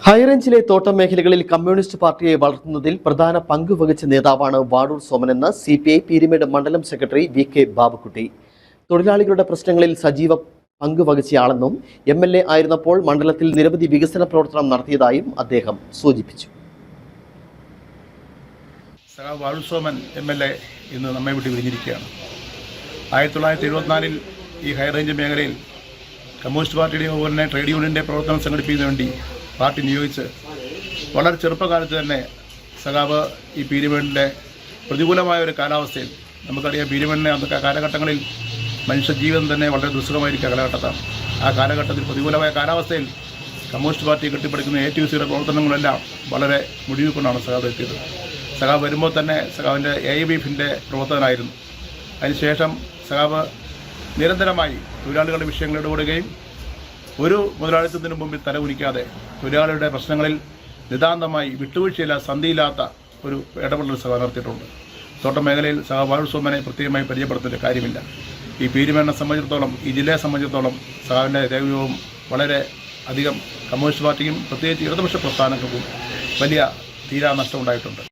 ഹൈറേഞ്ചിലെ തോട്ടം മേഖലകളിൽ കമ്മ്യൂണിസ്റ്റ് പാർട്ടിയെ വളർത്തുന്നതിൽ പ്രധാന പങ്ക് വഹിച്ച നേതാവാണ് വാടൂർ സോമനെന്ന് സി പി ഐ പീരുമേട് മണ്ഡലം സെക്രട്ടറി വി കെ ബാബുക്കുട്ടി. തൊഴിലാളികളുടെ പ്രശ്നങ്ങളിൽ സജീവ പങ്ക് വഹിച്ചയാളെന്നും എം എൽ എ ആയിരുന്നപ്പോൾ മണ്ഡലത്തിൽ നിരവധി വികസന പ്രവർത്തനം നടത്തിയതായും അദ്ദേഹം സൂചിപ്പിച്ചു. സഖാവ് വാഴുസോമൻ എം എൽ എ ഇന്ന് നമ്മെ വിട്ട് പിരിഞ്ഞിരിക്കുകയാണ് ആയിരത്തി തൊള്ളായിരത്തി എഴുപത്തിനാലിൽ ഈ ഹൈറേഞ്ച് മേഖലയിൽ കമ്മ്യൂണിസ്റ്റ് പാർട്ടിയുടെ തന്നെ ട്രേഡ് യൂണിയന്റെ പ്രവർത്തനം സംഘടിപ്പിക്കുന്നതിന് വേണ്ടി പാർട്ടി നിയോഗിച്ച് വളരെ ചെറുപ്പകാലത്ത് തന്നെ സഖാവ് ഈ പീരുമേടിന്റെ പ്രതികൂലമായ ഒരു കാലാവസ്ഥയിൽ നമുക്കറിയാം പീരിമേഡിനെ അന്നത്തെ കാലഘട്ടങ്ങളിൽ മനുഷ്യജീവൻ തന്നെ വളരെ ദുസ്സഹമായിരിക്കുക കാലഘട്ടത്താണ്. ആ കാലഘട്ടത്തിൽ പ്രതികൂലമായ കാലാവസ്ഥയിൽ കമ്മ്യൂണിസ്റ്റ് പാർട്ടി കെട്ടിപ്പടുക്കുന്ന എ ടി സിയുടെ പ്രവർത്തനങ്ങളെല്ലാം വളരെ മുടിവിൽ കൊണ്ടാണ് സഖാവ് എത്തിയത്. സഖാവ് വരുമ്പോൾ തന്നെ സഖാവിന്റെ എ ഐ ബിഫിന്റെ പ്രവർത്തകനായിരുന്നു. അതിനുശേഷം സഖാവ് നിരന്തരമായി തൊഴിലാളികളുടെ വിഷയങ്ങൾ ഇടപെടുകയും ഒരു മുതലാളിത്തത്തിന് മുമ്പിൽ തല തലകുനിക്കാതെ തൊഴിലാളിയുടെ പ്രശ്നങ്ങളിൽ നിതാന്തമായി വിട്ടുവീഴ്ചയില്ല സന്ധിയില്ലാത്ത ഒരു ഇടപെടൽ സഭ നടത്തിയിട്ടുണ്ട്. തോട്ടം മേഖലയിൽ സഹ വാഴുസോമനെ പ്രത്യേകമായി പരിചയപ്പെടുത്തേണ്ട കാര്യമില്ല. ഈ പീരുമേനെ സംബന്ധിച്ചിടത്തോളം ഈ ജില്ലയെ സംബന്ധിച്ചിടത്തോളം സഹാവിന്റെ ദേവീയവും വളരെ അധികം കമ്മ്യൂണിസ്റ്റ് പാർട്ടിക്കും പ്രത്യേകിച്ച് ഇടതുപക്ഷ പ്രസ്ഥാനങ്ങൾക്കും വലിയ തീരാ നഷ്ടമുണ്ടായിട്ടുണ്ട്.